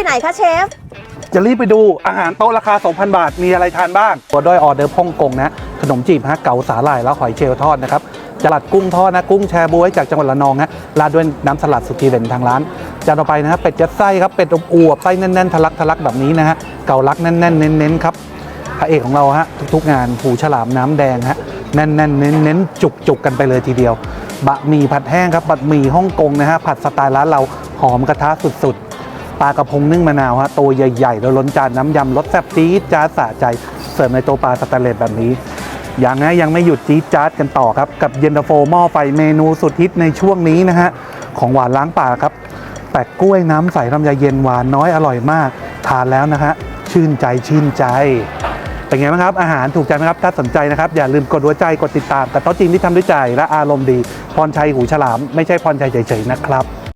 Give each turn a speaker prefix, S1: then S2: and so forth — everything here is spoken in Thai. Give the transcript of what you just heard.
S1: ไปไหนคะเชฟ
S2: จะรีบไปดูอาหารโต๊ะราคา 2,000 บาท มีอะไรทานบ้างตัวด้วยออเดอร์ฮ่องกงนะ ขนมจีบฮะเก๋าสาหร่ายแล้วหอยเชลล์ทอดนะครับจลัดกุ้งทอดนะ กุ้งแชบวยจากจังหวัดระนองนะราดด้วยน้ำสลัดสุกี้เด่นทางร้านจานต่อไปนะฮะเป็ดยัดไส้ครับเป็ดอบอวบไส้แน่นๆทะลักทะลักแบบนี้นะฮะเกาลักแน่นๆเน้นๆครับพระเอกของเราฮะทุกๆงานหูฉลามน้ำแดงฮะแน่นๆเน้นๆจุกๆกันไปเลยทีเดียวบะหมี่ผัดแห้งครับบะหมี่ฮ่องกงนะฮะผัดสไตล์ร้านเราหอมกระทะสุดๆ ปลากระพงนึ่งมะนาวฮะตัวใหญ่ๆแล้วล้นจานน้ำยำรสแซ่บจี๊ดจ้าดสะใจ เสิร์ฟในโต๊ะปลาสแตนเลสแบบนี้ยังนะยังไม่หยุดจี๊ดจ๊าดกันต่อครับ กับเย็นตาโฟหม้อไฟเมนูสุดฮิตในช่วงนี้นะฮะ ของหวานล้างปากครับ แปะกล้วยน้ำใสลำไยเย็นหวานน้อยอร่อยมาก ทานแล้วนะฮะ ชื่นใจชื่นใจ เป็นไงบ้างครับ อาหารถูกใจไหมครับ ถ้าสนใจนะครับ อย่าลืมกดหัวใจกดติดตามกับโต๊ะจีนที่ทำด้วยใจและอารมณ์ดี พรชัยหูฉลามไม่ใช่พรชัยเฉยๆนะครับ